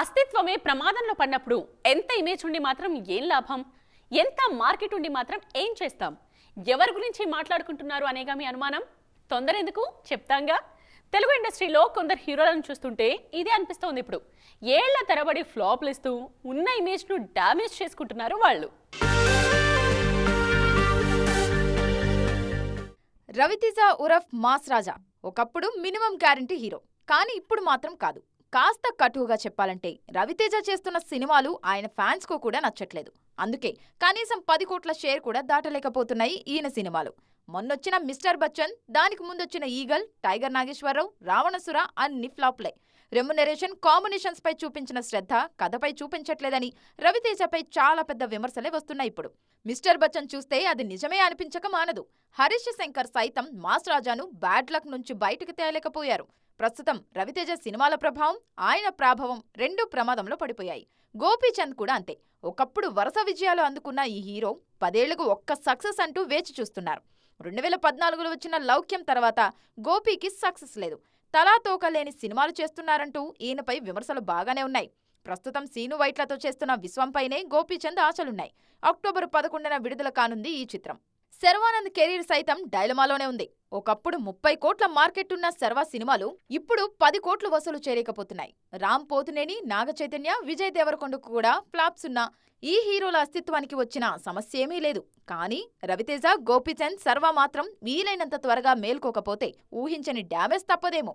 అస్తిత్వమే ప్రమాదంలో పడినప్పుడు ఎంత ఇమేజ్ ఉండి మాత్రం ఏం లాభం? ఎంత మార్కెట్ ఉండి మాత్రం ఏం చేస్తాం? ఎవరి గురించి మాట్లాడుకుంటున్నారు అనేగా మీ అనుమానం? తొందర ఎందుకు చెప్తాంగా. తెలుగు ఇండస్ట్రీలో కొందరు హీరోలను చూస్తుంటే ఇదే అనిపిస్తోంది ఇప్పుడు. ఏళ్ళ తరబడి ఫ్లాప్లు ఇస్తూ ఉన్న ఇమేజ్ను డ్యామేజ్ చేసుకుంటున్నారు వాళ్ళు. రవితేజ ఉరఫ్ మాస్ రాజా. ఒకప్పుడు మినిమం గ్యారంటీ హీరో కానీ ఇప్పుడు మాత్రం కాదు. కాస్త కటువుగా చెప్పాలంటే రవితేజ చేస్తున్న సినిమాలు ఆయన ఫ్యాన్స్కు కూడా నచ్చట్లేదు. అందుకే కనీసం పది కోట్ల షేర్ కూడా దాటలేకపోతున్నాయి ఈయన సినిమాలు. మొన్నొచ్చిన మిస్టర్ బచ్చన్ దానికి ముందొచ్చిన ఈగల్ టైగర్ నాగేశ్వరరావు రావణసుర అన్ని ఫ్లాప్లే. రెమ్యునరేషన్ కాంబినేషన్స్ పై చూపించిన శ్రద్ధ కథపై చూపించట్లేదని రవితేజపై చాలా పెద్ద విమర్శలే వస్తున్నాయి ఇప్పుడు. మిస్టర్ బచ్చన్ చూస్తే అది నిజమే అనిపించక మానదు. హరీష్ శంకర్ సైతం మాస్ రాజాను బ్యాడ్ లక్ నుంచి బయటకు తేలేకపోయారు. ప్రస్తుతం రవితేజ సినిమాల ప్రభావం ఆయన ప్రాభవం రెండూ ప్రమాదంలో పడిపోయాయి. గోపీచంద్ కూడా అంతే. ఒకప్పుడు వరుస విజయాలు అందుకున్న ఈ హీరో పదేళ్ళకు ఒక్క సక్సెస్ అంటూ వేచి చూస్తున్నారు. రెండు వేల పద్నాలుగులో వచ్చిన లౌక్యం తర్వాత గోపీకి సక్సెస్ లేదు. తలా తోకలేని సినిమాలు చేస్తున్నారంటూ ఈయనపై విమర్శలు బాగానే ఉన్నాయి. ప్రస్తుతం సీను వైట్లతో చేస్తున్న విశ్వంపైనే గోపీచంద్ ఆశలున్నాయి. అక్టోబర్ పదకొండున విడుదల కానుంది ఈ చిత్రం. శర్వానంద్ కెరీర్ సైతం డైలమాలోనే ఉంది. ఒకప్పుడు ముప్పై కోట్ల మార్కెట్ ఉన్న శర్వా సినిమాలు ఇప్పుడు పది కోట్లు వసూలు చేరేకపోతున్నాయి. రామ్ పోతునేని నాగ చైతన్య విజయ్ దేవరకొండకు కూడా ఫ్లాప్స్ ఉన్న ఈ హీరోల అస్తిత్వానికి వచ్చిన సమస్య ఏమీ లేదు. కానీ రవితేజ గోపీచంద్ శర్వా మాత్రం వీలైనంత త్వరగా మేల్కోకపోతే ఊహించని డ్యామేజ్ తప్పదేమో.